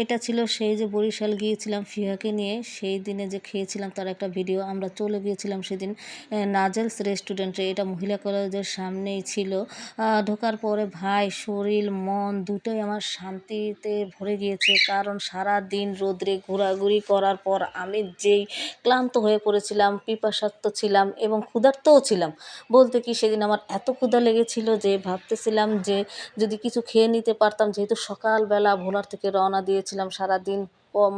এটা ছিল সেই যে বরিশাল গিয়েছিলাম ফিহাকে নিয়ে, সেই দিনে যে খেয়েছিলাম তার একটা ভিডিও, আমরা চলে গিয়েছিলাম সেদিন নাজেলস রেস্টুরেন্টে। এটা মহিলা কলেজের সামনেই ছিল। ঢোকার পরে ভাই, শরীর, মন দুটোই আমার শান্তিতে ভরে গিয়েছে। কারণ সারা দিন রোদ্রে ঘোরাঘুরি করার পর আমি যেই ক্লান্ত হয়ে পড়েছিলাম পিপাসার্থ ছিলাম এবং ক্ষুধার্তও ছিলাম, বলতে কি সেদিন আমার এত ক্ষুধা লেগেছিল যে ভাবতেছিলাম যে যদি কিছু খেয়ে নিতে পারতাম, যেহেতু সকালবেলা ভোলার থেকে রওনা দিয়েছিলাম সারাদিন।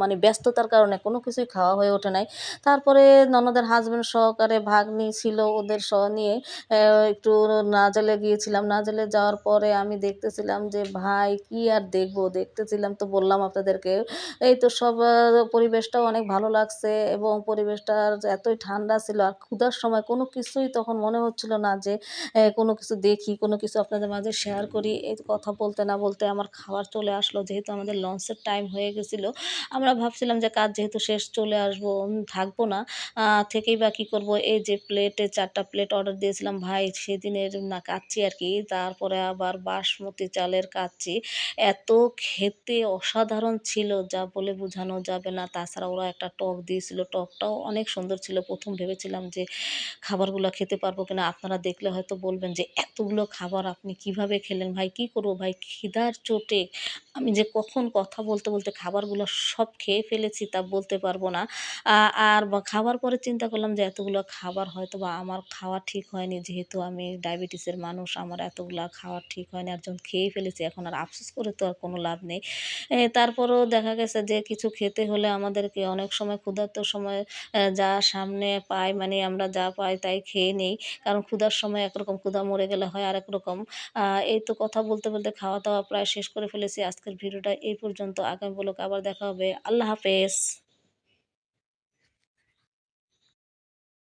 মানে ব্যস্ততার কারণে কোনো কিছুই খাওয়া হয়ে ওঠে নাই। তারপরে ননদের হাজব্যান্ড সহকারে ভাগ্নি ছিল ওদের সহ নিয়ে একটু নাজালে গিয়েছিলাম। নাজালে যাওয়ার পরে আমি দেখতেছিলাম যে, ভাই, কি আর দেখব? দেখতেছিলাম তো বললাম আপনাদেরকে, এই তো সব পরিবেশটাও অনেক ভালো লাগছে এবং পরিবেশটা এতই ঠান্ডা ছিল আর ক্ষুধার সময় কোনো কিছুই তখন মনে হচ্ছিল না যে কোনো কিছু দেখি, কোনো কিছু আপনাদের মাঝে শেয়ার করি। এই কথা বলতে না বলতে আমার খাবার চলে আসলো। যেহেতু আমাদের লঞ্চের টাইম হয়ে গেছিল আমরা ভাবছিলাম যে কাজ যেহেতু শেষ চলে আসব থাকব না। থেকেই বা কী করব? এই যে প্লেটে চারটা প্লেট অর্ডার দিয়েছিলাম, ভাই সেদিনের না কাচ্ছি আর কি, তারপরে আবার বাসমতি চালের কাচ্ছি এত খেতে অসাধারণ ছিল, যা বলে বোঝানো যাবে না। তাছাড়া ওরা একটা টক দিয়েছিল, টকটাও অনেক সুন্দর ছিল। প্রথম ভেবেছিলাম যে খাবারগুলো খেতে পারব কিনা। আপনারা দেখলে হয়তো বলবেন যে, এতগুলো খাবার আপনি কীভাবে খেলেন? ভাই কি করব? ভাই খিদার চোটে। আমি যে কখন কথা বলতে বলতে খাবারগুলো সব খেয়ে ফেলেছি তা বলতে পারব না। আর খাবার পরে চিন্তা করলাম যে এতগুলো খাবার হয়তো বা আমার খাওয়া ঠিক হয়নি, যেহেতু আমি ডায়াবেটিসের মানুষ, আমার এতগুলো খাওয়া ঠিক হয়নি, আর যখন খেয়ে ফেলেছি, এখন আর আফসোস করে তো আর কোনো লাভ নেই। তারপরেও দেখা গেছে যে কিছু খেতে হলে আমাদেরকে অনেক সময় ক্ষুধার্ত সময় যা সামনে পাই মানে আমরা যা পাই তাই খেয়ে নেই। কারণ ক্ষুধার সময় একরকম ক্ষুধা মরে গেলে হয় আরেক রকম এই তো কথা বলতে বলতে খাওয়া দাওয়া প্রায় শেষ করে ফেলেছি। আজকের ভিডিওটা এই পর্যন্ত। আগামী বলক আবার দেখা হবে। আল্লাহ হাফেজ।